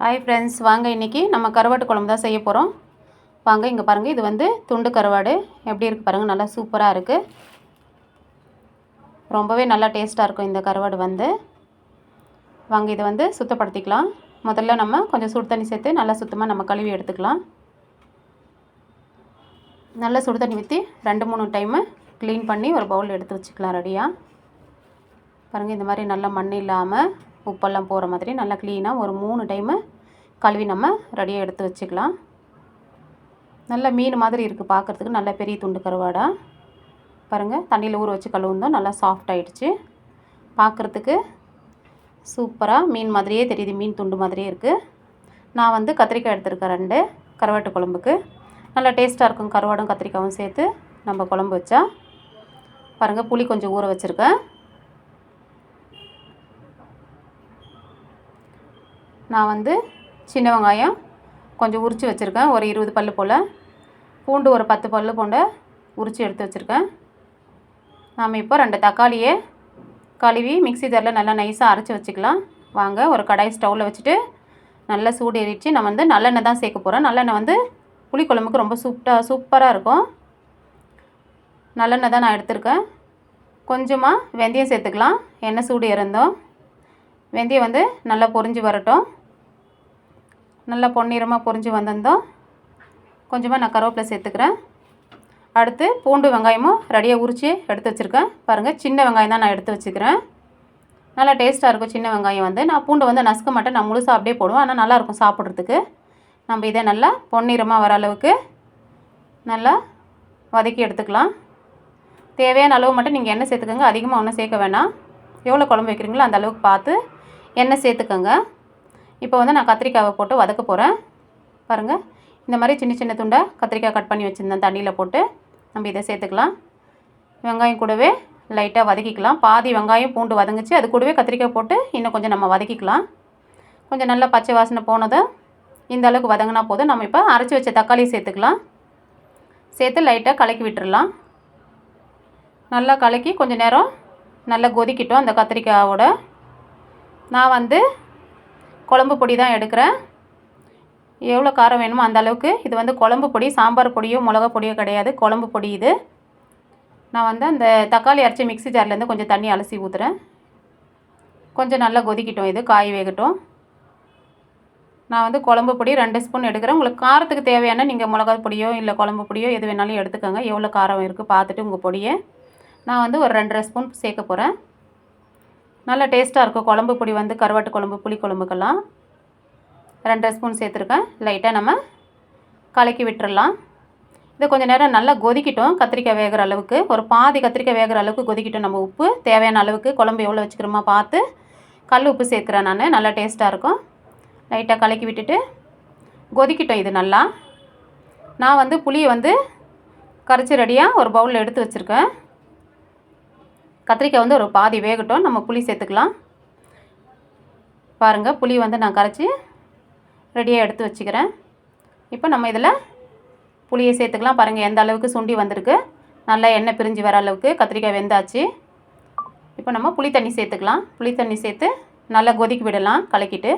Hi friends வாங்க இன்றைக்கி நம்ம கருவாட்டு குழம்பு தான் செய்ய போகிறோம் வாங்க இங்கே பாருங்கள் இது வந்து துண்டு கருவாடு. எப்படி இருக்குது பாருங்கள் நல்லா சூப்பராக இருக்குது ரொம்பவே நல்லா டேஸ்ட்டாக இருக்கும் இந்த கருவாடு வந்து. வாங்க இதை வந்து சுத்தப்படுத்திக்கலாம். முதல்ல நம்ம கொஞ்சம் சுடு தண்ணி சேர்த்து நல்லா சுத்தமாக நம்ம கழுவி எடுத்துக்கலாம். நல்லா சுடு தண்ணி ஊற்றி ரெண்டு மூணு டைமு க்ளீன் பண்ணி ஒரு பவுல் எடுத்து வச்சுக்கலாம் ரெடியாக பாருங்கள் இந்த மாதிரி நல்லா மண் இல்லாமல் உப்பெல்லாம் போகிற மாதிரி நல்லா க்ளீனாக ஒரு மூணு டைமு கழுவி நம்ம ரெடியாக எடுத்து வச்சுக்கலாம். நல்ல மீன் மாதிரி இருக்குது பார்க்குறதுக்கு நல்ல பெரிய துண்டு கருவாடாக பாருங்கள் தண்ணியில் ஊற வச்சு கழுவுந்தோம் நல்லா சாஃப்ட் ஆகிடுச்சு பார்க்குறதுக்கு சூப்பராக மீன் மாதிரியே தெரியுது. மீன் துண்டு மாதிரியே இருக்குது நான் வந்து கத்திரிக்காய் எடுத்துருக்கேன் ரெண்டு கருவாட்டு குழம்புக்கு. நல்லா டேஸ்ட்டாக இருக்கும். கருவாடும் கத்திரிக்காயும் சேர்த்து நம்ம குழம்பு வச்சா. பாருங்கள் புளி கொஞ்சம் ஊற வச்சுருக்கேன். நான் வந்து சின்ன வெங்காயம் கொஞ்சம் உரித்து வச்சுருக்கேன். ஒரு இருபது பல் போல். பூண்டு ஒரு பத்து பல் போண்ட உரித்து எடுத்து வச்சுருக்கேன். நாம் இப்போ ரெண்டு தக்காளியை கழுவி மிக்ஸி ஜாரில் நல்லா நைஸாக அரைச்சி வச்சுக்கலாம். வாங்க ஒரு கடாய் ஸ்டவ்வில் வச்சுட்டு நல்லா சூடு ஏறிச்சு நான் வந்து நல்லெண்ணெய் தான் சேர்க்க போகிறேன் நல்லெண்ணெய் வந்து புளிக்குழம்புக்கு ரொம்ப சூப்பராக சூப்பராக இருக்கும். நல்லெண்ணெய் தான் நான் எடுத்திருக்கேன். கொஞ்சமாக வெந்தயம் சேர்த்துக்கலாம். எண்ணெய் சூடு இறந்தோம் வெந்தயம் வந்து நல்லா பொரிஞ்சு வரட்டும். நல்லா பொன்னிறமாக பொரிஞ்சு வந்திருந்தோம். கொஞ்சமாக நான் கருவேப்பிலை சேர்த்துக்கிறேன். அடுத்து பூண்டு வெங்காயமும் ரெடியாக உரித்து எடுத்து வச்சுருக்கேன். பாருங்கள் சின்ன வெங்காயம் தான் நான் எடுத்து வச்சுக்கிறேன். நல்லா டேஸ்ட்டாக இருக்கும் சின்ன வெங்காயம் வந்து. நான் பூண்டு வந்து நசுக்க மாட்டேன். நான் முழுசாக அப்படியே போடுவேன். ஆனால் நல்லாயிருக்கும் சாப்பிட்றதுக்கு. நம்ம இதை நல்லா பொன்னிறமாக வர அளவுக்கு நல்லா வதக்கி எடுத்துக்கலாம். தேவையான அளவு மட்டும் நீங்கள் எண்ணெய் சேர்த்துக்கோங்க. அதிகமாக ஒன்றும் சேர்க்க வேணாம். எவ்வளோ குழம்பு வைக்கிறீங்களோ அந்த அளவுக்கு பார்த்து எண்ணெய் சேர்த்துக்கோங்க. இப்போ வந்து நான் கத்திரிக்காவை போட்டு வதக்க போகிறேன் பாருங்கள் இந்த மாதிரி சின்ன சின்ன துண்டை கத்திரிக்காய் கட் பண்ணி வச்சுருந்தேன். தண்ணியில் போட்டு நம்ம இதை சேர்த்துக்கலாம். வெங்காயம் கூடவே லைட்டாக வதக்கிக்கலாம். பாதி வெங்காயம் பூண்டு வதங்கிச்சு. அது கூடவே கத்திரிக்காய் போட்டு இன்னும் கொஞ்சம் நம்ம வதக்கிக்கலாம். கொஞ்சம் நல்லா பச்சை வாசனை போனதை இந்த அளவுக்கு வதங்கினா போதும். நம்ம இப்போ அரைச்சி வச்ச தக்காளியை சேர்த்துக்கலாம். சேர்த்து லைட்டாக கலக்கி விட்டுடலாம் நல்லா கலக்கி கொஞ்சம் நேரம் நல்லா கொதிக்கிட்டோம் அந்த கத்திரிக்காயோட நான் வந்து குழம்பு பொடி தான் எடுக்கிறேன். எவ்வளோ காரம் வேணுமோ அந்த அளவுக்கு. இது வந்து குழம்பு பொடி சாம்பார் பொடியோ மிளகா பொடியோ கிடையாது. குழம்பு பொடி இது. நான் வந்து அந்த தக்காளி அரைச்சி மிக்ஸி ஜார்லேருந்து கொஞ்சம் தண்ணி அலசி ஊற்றுறேன் கொஞ்சம் நல்லா கொதிக்கிட்டோம் இது காய் வேகட்டும். நான் வந்து குழம்பு பொடி ரெண்டு ஸ்பூன் எடுக்கிறேன். உங்களுக்கு காரத்துக்கு தேவையான நீங்கள் மிளகா பொடியோ இல்லை குழம்பு பொடியோ எது வேணாலும் எடுத்துக்கோங்க. எவ்வளோ காரம் இருக்குது பார்த்துட்டு உங்கள் பொடியை நான் வந்து ஒரு ரெண்டரை ஸ்பூன் சேர்க்க போகிறேன் நல்லா டேஸ்ட்டாக இருக்கும். குழம்பு பொடி வந்து கருவாட்டு குழம்பு புளி குழம்புக்கெல்லாம். ரெண்டரை ஸ்பூன் சேர்த்துருக்கேன். லைட்டாக நம்ம கலக்கி விட்டுறலாம். இது கொஞ்சம் நேரம் நல்லா கொதிக்கிட்டோம். கத்திரிக்காய் வேகிற அளவுக்கு. ஒரு பாதி கத்திரிக்காய் வேகிற அளவுக்கு கொதிக்கிட்டோம் நம்ம உப்பு. தேவையான அளவுக்கு குழம்பு எவ்வளோ வச்சுக்கிறோமா பார்த்து கல் உப்பு சேர்க்குறேன் நான். நல்லா டேஸ்ட்டாக இருக்கும். லைட்டாக கலக்கி விட்டுட்டு கொதிக்கிட்டோம் இது நல்லா. நான் வந்து புளியை வந்து கரைச்சி ரெடியாக ஒரு பவுலில் எடுத்து வச்சுருக்கேன். கத்திரிக்காய் வந்து ஒரு பாதி வேகட்டும். நம்ம புளி சேர்த்துக்கலாம். பாருங்கள் புளி வந்து நான் கரைச்சி ரெடியாக எடுத்து வச்சுக்கிறேன். இப்போ நம்ம இதில் புளியை சேர்த்துக்கலாம். பாருங்கள் எந்த அளவுக்கு சுண்டி வந்திருக்கு. நல்லா எண்ணெய் பிரிஞ்சு வர அளவுக்கு கத்திரிக்காய் வெந்தாச்சு. இப்போ நம்ம புளி தண்ணி சேர்த்துக்கலாம். புளி தண்ணி சேர்த்து நல்லா கொதிக்க விடலாம் கலக்கிட்டு.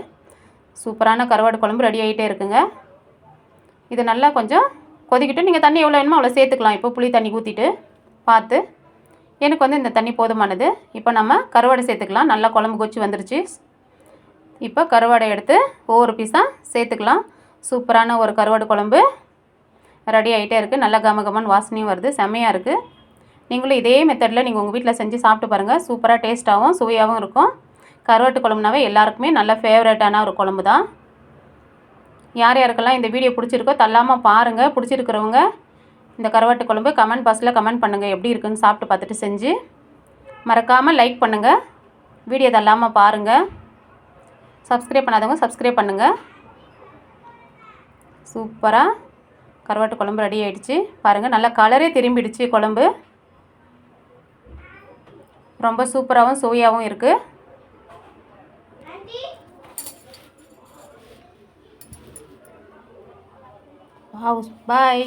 சூப்பரான கருவாடு குழம்பு ரெடி ஆகிட்டே இருக்குங்க. இது நல்லா கொஞ்சம் கொதிக்கிட்டு நீங்கள் தண்ணி எவ்வளோ வேணுமோ அவ்வளோ சேர்த்துக்கலாம். இப்போ புளி தண்ணி ஊற்றிட்டு பார்த்து எனக்கு வந்து இந்த தண்ணி போதுமானது. இப்போ நம்ம கருவாடை சேர்த்துக்கலாம். நல்லா குழம்பு கொச்சி வந்துருச்சு. இப்போ கருவாடை எடுத்து ஒவ்வொரு பீஸாக சேர்த்துக்கலாம். சூப்பரான ஒரு கருவாடு குழம்பு ரெடி ஆகிட்டே இருக்குது நல்லா கம கமன் வாசனையும் வருது. செம்மையாக இருக்குது நீங்களும் இதே மெத்தடில் நீங்கள் உங்கள் வீட்டில் செஞ்சு சாப்பிட்டு பாருங்கள் சூப்பராக டேஸ்ட்டாகவும் சுவையாகவும் இருக்கும். கருவாட்டு குழம்புனாவே எல்லாருக்குமே நல்ல ஃபேவரட்டான ஒரு குழம்பு தான் யார் யாருக்கெல்லாம் இந்த வீடியோ பிடிச்சிருக்கோ தள்ளாமல் பாருங்கள் பிடிச்சிருக்கிறவங்க இந்த கருவாட்டு குழம்பு கமெண்ட் பாக்ஸில் கமெண்ட் பண்ணுங்கள் எப்படி இருக்குன்னு சாப்பிட்டு பார்த்துட்டு செஞ்சு மறக்காமல் லைக் பண்ணுங்கள் வீடியோ தள்ளாமல் பாருங்கள் சப்ஸ்கிரைப் பண்ணாதவங்க சப்ஸ்கிரைப் பண்ணுங்கள் சூப்பராக கருவாட்டு குழம்பு ரெடி ஆகிடுச்சு பாருங்கள் நல்லா கலரே திரும்பிடுச்சு குழம்பு. ரொம்ப சூப்பராகவும் சுவையாகவும் இருக்குது பாய்